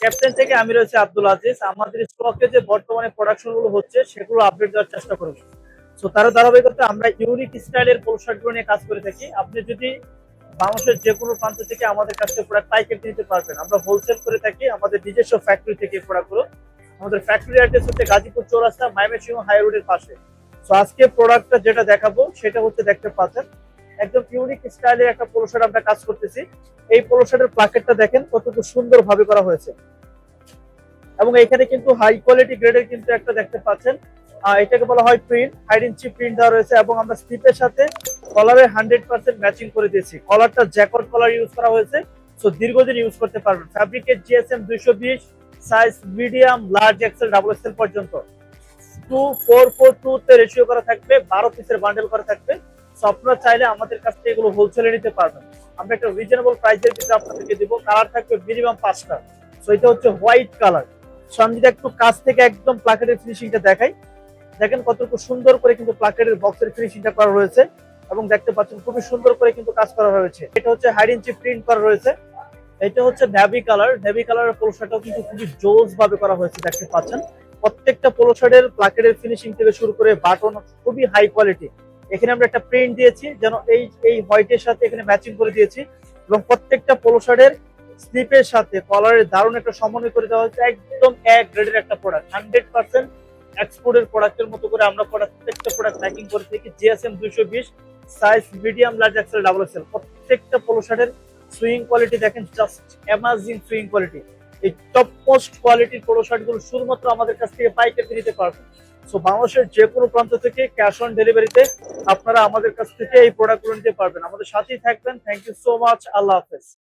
Captain থেকে আমি রয়েছে আব্দুল আজিজ। আমাদের স্টকে যে বর্তমানে প্রোডাকশনগুলো হচ্ছে, সেগুলো আপডেট দেওয়ার চেষ্টা করব। সো তার ধারাবাহিকতা আমরা ইউনিক স্টাইলের শার্ট নিয়ে কাজ করে থাকি। আপনি যদি বাংলাদেশের যে কোনো প্রান্ত থেকে আমাদের কাছ থেকে প্রোডাক্ট পাইকারি নিতে পারবেন। আমরা হোলসেল করে থাকি, আমাদের নিজস্ব ফ্যাক্টরি থেকে প্রোডাক্টগুলো। আমাদের ফ্যাক্টরি অ্যাড্রেস হচ্ছে গাজীপুর চৌরাস্তা মাইমেসিং হাই রোডের পাশে। সো আজকে প্রোডাক্টটা যেটা দেখাবো, সেটা হচ্ছে দেখতে পাচ্ছেন একদম ইউনিক স্টাইলের একটা পোলো শার্ট আমরা কাজ করতেছি। এই পোলো শার্টের প্লাকেটটা দেখেন কতটুকু সুন্দর ভাবে করা হয়েছে। এবং এখানে কিন্তু হাই কোয়ালিটি গ্রেডের কিন্তু একটা দেখতে পাচ্ছেন। এটাকে বলা হয় প্রিন্ট হাইড ইঞ্চি প্রিন্ট দেওয়া রয়েছে এবং আমরা স্লিপের সাথে কলারে হান্ড্রেড পার্সেন্ট ম্যাচিং করে দিয়েছি। কলারটা জ্যাকট কলার ইউজ করা হয়েছে সো দীর্ঘদিন ইউজ করতে পারবেন। ফ্যাব্রিকের জিএসএম দুইশো বিশ size medium large XL double XL পর্যন্ত। টু ফোর ফোর টু তে রেশিও করা থাকবে, বারো পিসের বান্ডেল করা থাকবে। আপনারা চাইলে আমাদের কাছ থেকে এগুলো হোলসেলে নিতে পারবেন। আমরা একটা রিজনেবল প্রাইসের ভিতরে আপনাদেরকে দিব। কালার থাকবে মিনিমাম পাঁচটা। সো এটা হচ্ছে হোয়াইট কালার সো আমি যদি একটু কাছ থেকে একদম প্লাকেটের ফিনিশিংটা দেখাই। দেখেন কতটুকু সুন্দর করে কিন্তু প্লাকেটের বক্সের ফিনিশিংটা করা রয়েছে এবং দেখতে পাচ্ছেন খুবই সুন্দর করে কিন্তু কাজ করা হয়েছে। এটা হচ্ছে হাইড ইঞ্চি প্রিন্ট করা রয়েছে। এটা হচ্ছে নেভি কালার নেভি কালারের পোলো শার্টটাও কিন্তু খুবই জোস ভাবে করা হয়েছে, দেখতে পাচ্ছেন। প্রত্যেকটা পোলো শার্টের প্লাকেটের ফিনিশিং থেকে শুরু করে বাটন খুবই হাই কোয়ালিটি এখানে আমরা একটা প্রিন্ট দিয়েছি, যেন এই এই হোয়াইটের সাথে এখানে ম্যাচিং করে দিয়েছি এবং প্রত্যেকটা পোলো শার্টের স্লিপের সাথে কলারের দারুণ একটা সমন্বয় করে দেওয়া হয়েছে, একদম এক গ্রেডের একটা প্রোডাক্ট হান্ড্রেড পার্সেন্ট এক্সপোর্টের প্রোডাক্টের মতো করে আমরা প্রত্যেকটা প্রোডাক্ট প্যাকিং করে থাকি জিএসএম দুইশো বিশ size medium large XL double XL প্রত্যেকটা পোলো শার্টের সুইং কোয়ালিটি দেখেন জাস্ট অ্যামাজিং সুইং কোয়ালিটি এই টপ মোস্ট কোয়ালিটির পোলো শার্টগুলো শুধুমাত্র আমাদের কাছ থেকে পাইকারি নিতে পারবেন। সো বাংলাদেশের যে কোনো প্রান্ত থেকে ক্যাশ অন ডেলিভারিতে আপনারা আমাদের কাছ থেকে এই প্রোডাক্টগুলো নিতে পারবেন। আমাদের সাথেই থাকবেন। থ্যাংক ইউ সো মাচ আল্লাহ হাফেজ।